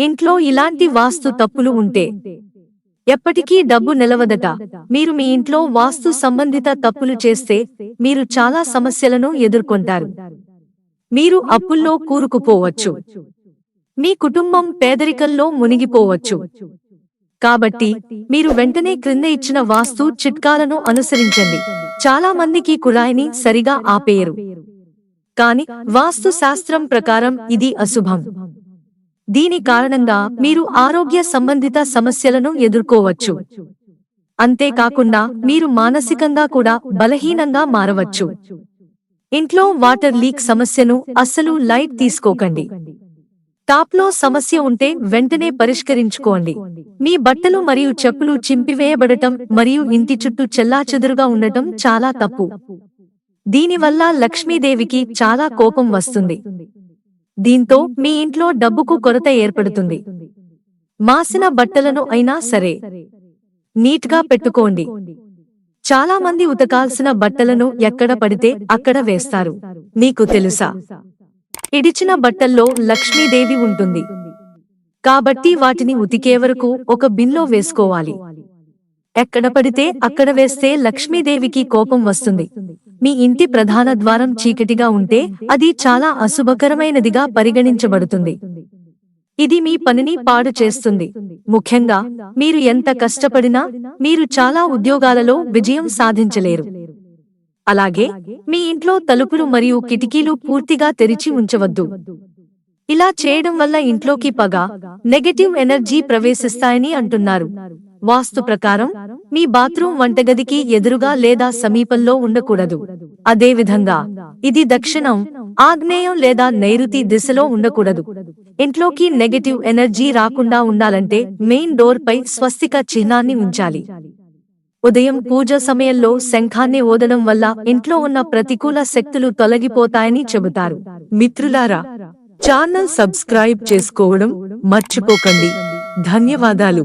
ఇంట్లో ఇలాంటి వాస్తు తప్పులు ఉంటే ఎప్పటికీ డబ్బు నిలవదట. మీరు మీ ఇంట్లో వాస్తు సంబంధిత తప్పులు చేస్తే మీరు చాలా సమస్యలను ఎదుర్కొంటారు. మీరు అప్పుల్లో కూరుకుపోవచ్చు. మీ కుటుంబం పేదరికంలో మునిగిపోవచ్చు. కాబట్టి మీరు వెంటనే క్రింద ఇచ్చిన వాస్తు చిట్కాలను అనుసరించండి. చాలా మందికి కుళాయిని సరిగా ఆపేయరు. కాని వాస్తు శాస్త్రం ప్రకారం ఇది అశుభం. దీని కారణంగా మీరు ఆరోగ్య సంబంధిత సమస్యలను ఎదుర్కోవచ్చు. అంతేకాకుండా మీరు మానసికంగా కూడా బలహీనంగా మారవచ్చు. ఇంట్లో వాటర్ లీక్ సమస్యను అస్సలు లైట్ తీసుకోకండి. టాప్లో సమస్య ఉంటే వెంటనే పరిష్కరించుకోండి. మీ బట్టలు మరియు చెప్పులు చింపివేయబడటం మరియు ఇంటి చుట్టూ చెల్లాచెదురుగా ఉండటం చాలా తప్పు. దీనివల్ల లక్ష్మీదేవికి చాలా కోపం వస్తుంది. దీంతో మీ ఇంట్లో డబ్బుకు కొరత ఏర్పడుతుంది. మాసిన బట్టలను అయినా సరే నీట్గా పెట్టుకోండి. చాలా మంది ఉతకాల్సిన బట్టలను ఎక్కడ పడితే అక్కడ వేస్తారు. మీకు తెలుసా? ఇడిచిన బట్టల్లో లక్ష్మీదేవి ఉంటుంది. కాబట్టి వాటిని ఉతికే వరకు ఒక బిన్లో వేసుకోవాలి. ఎక్కడ పడితే అక్కడ వేస్తే లక్ష్మీదేవికి కోపం వస్తుంది. మీ ఇంటి ప్రధాన ద్వారం చీకటిగా ఉంటే అది చాలా అశుభకరమైనదిగా పరిగణించబడుతుంది. ఇది మీ పనిని పాడు చేస్తుంది. ముఖ్యంగా మీరు ఎంత కష్టపడినా మీరు చాలా ఉద్యోగాలలో విజయం సాధించలేరు. అలాగే మీ ఇంట్లో తలుపులు మరియు కిటికీలు పూర్తిగా తెరిచి ఉంచవద్దు. ఇలా చేయడం వల్ల ఇంట్లోకి పగ నెగటివ్ ఎనర్జీ ప్రవేశిస్తాయని అంటున్నారు. వాస్తు ప్రకారం మీ బాత్రూం వంటగదికి ఎదురుగా లేదా సమీపంలో ఉండకూడదు. అదేవిధంగా ఇది దక్షిణం ఆగ్నేయం లేదా నైరుతి దిశలో ఉండకూడదు. ఇంట్లోకి నెగటివ్ ఎనర్జీ రాకుండా ఉండాలంటే మెయిన్ డోర్ పై స్వస్తిక చిహ్నాన్ని ఉంచాలి. ఉదయం పూజ సమయంలో శంఖాన్ని ఓదడం వల్ల ఇంట్లో ఉన్న ప్రతికూల శక్తులు తొలగిపోతాయని చెబుతారు. మిత్రులారా ఛానల్ సబ్స్క్రైబ్ చేసుకోవడం మర్చిపోకండి. ధన్యవాదాలు.